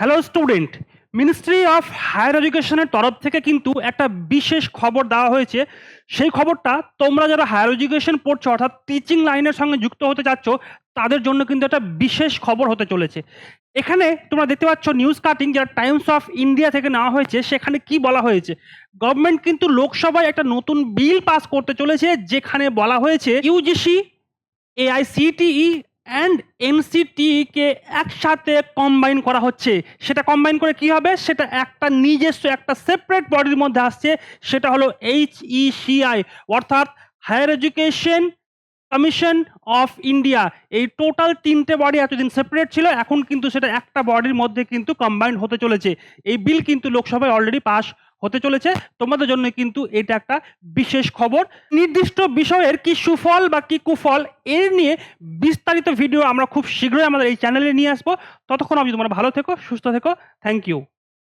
Hello student ministry of higher এডুকেশনের তরফ থেকে কিন্তু একটা বিশেষ খবর দেওয়া হয়েছে। সেই খবরটা তোমরা যারা হায়ার এডুকেশন পড়ছো, অর্থাৎ টিচিং লাইনের সঙ্গে যুক্ত হতে চাচ্ছ, তাদের জন্য কিন্তু একটা বিশেষ খবর হতে চলেছে। এখানে তোমরা দেখতে পাচ্ছ নিউজ কাটিং যেটা টাইমস অফ ইন্ডিয়া থেকে নেওয়া হয়েছে, সেখানে কি বলা হয়েছে? গভর্নমেন্ট কিন্তু লোকসভায় একটা নতুন বিল পাস করতে চলেছে, যেখানে বলা হয়েছে ইউজিসি এআইসিটিই অ্যান্ড এনসিটিই কে একসাথে কম্বাইন করা হচ্ছে। সেটা কম্বাইন করে কি হবে? সেটা একটা নিজস্ব একটা সেপারেট বডির মধ্যে আসছে। সেটা হলো এইচ ইসিআই অর্থাৎ higher education commission of India এই টোটাল তিনটে বডি এতদিন সেপারেট ছিল। এখন কিন্তু সেটা একটা বডির মধ্যে কিন্তু কম্বাইন হতে চলেছে। এই বিল কিন্তু লোকসভায় অলরেডি পাস হতে চলেছে। তোমাদের জন্য কিন্তু এটা একটা বিশেষ খবর। নির্দিষ্ট বিষয়ের কি সুফল বা কি কুফল এর নিয়ে বিস্তারিত ভিডিও আমরা খুব শীঘ্রই আমাদের এই চ্যানেলে নিয়ে আসব। ততক্ষণ আমি তোমরা ভালো থেকো, সুস্থ থেকো। Thank you